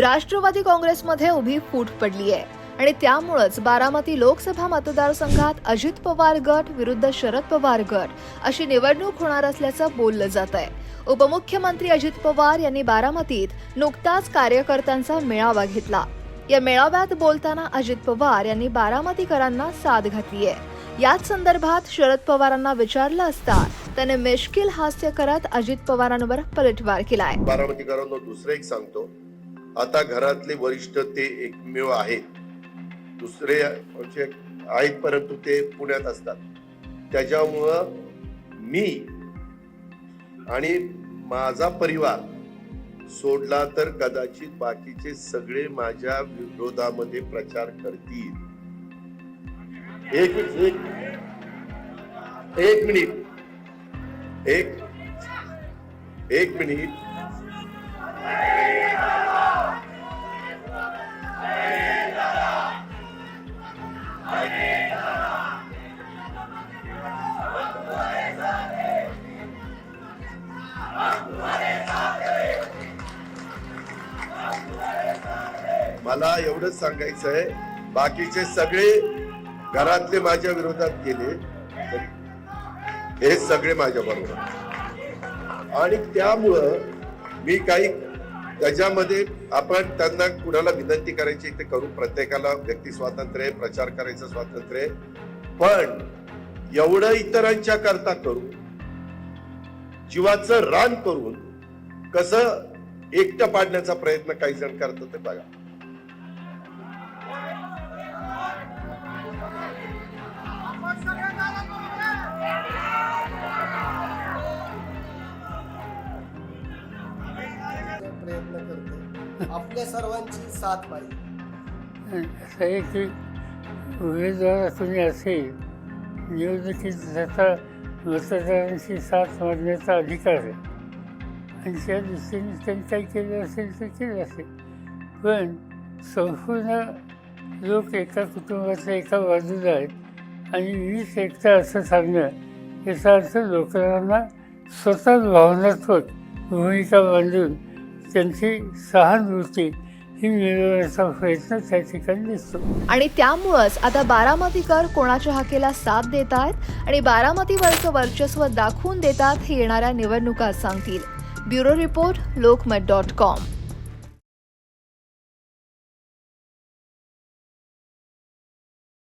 राष्ट्रवादी काँग्रेसमध्ये उभी फूट पडली आहे. आणि त्यामुळंच बारामती लोकसभा मतदारसंघात अजित पवार गट विरुद्ध शरद पवार गट अशी निवडणूक होणार असल्याचं बोललं जात आहे. उपमुख्यमंत्री अजित पवार यांनी बारामतीत नुकताच कार्यकर्त्यांचा मेळावा घेतला. या मेळाव्यात बोलताना अजित पवार यांनी बारामतीकरांना साथ घातली आहे. याच संदर्भात शरद पवारांना विचारलं असता त्याने मिश्किल हास्य करत अजित पवारांवर पलटवार केलाय. बारामतीकरांना दुसरं एक सांगतो. आता घरातले वरिष्ठ ते एकमेव आहेत. दुसरे म्हणजे आहेत परंतु ते पुण्यात असतात. त्याच्यामुळं मी आणि माझा परिवार सोडला तर कदाचित बाकीचे सगळे माझ्या विरोधामध्ये प्रचार करतील. एक एक एक मिनिट. एक एक मिनिट. मला एवढंच सांगायचं आहे बाकीचे सगळे घरातले माझ्या विरोधात गेले हे सगळे माझ्या बरोबर. आणि त्यामुळं मी काही त्याच्यामध्ये आपण त्यांना कुणाला विनंती करायची ते करू. प्रत्येकाला व्यक्ती स्वातंत्र्य आहे प्रचार करायचं स्वातंत्र्य आहे. पण एवढं इतरांच्या करता करू जीवाचं रान करून कसं एकटं पाडण्याचा प्रयत्न काही जण करतात ते बघा. आपल्या सर्वांची साथ पाहिजे. असं आहे की उमेदवार कोणी असेल निवडणुकीत त्याचा मतदारांशी साथ मारण्याचा अधिकार आहे. आणि त्या दृष्टीने त्यांनी काही केलं असेल तर केलं असेल. पण संपूर्ण लोक एका कुटुंबातल्या एका बाजूला आहेत आणि मीच एकटा असं सांगणं याचा अर्थ लोकांना स्वतःच भावनात्मक भूमिका बांधून त्यांची सहानुभूती ही मिळवण्याचा प्रयत्न त्या ठिकाणी दिसतो. आणि त्यामुळंच आता बारामतीकर कोणाच्या हाकेला साथ देत आहेत आणि बारामतीवरचं वर्चस्व दाखवून देतात हे येणाऱ्या निवडणुका सांगतील. Bureau report Lokmat dot com.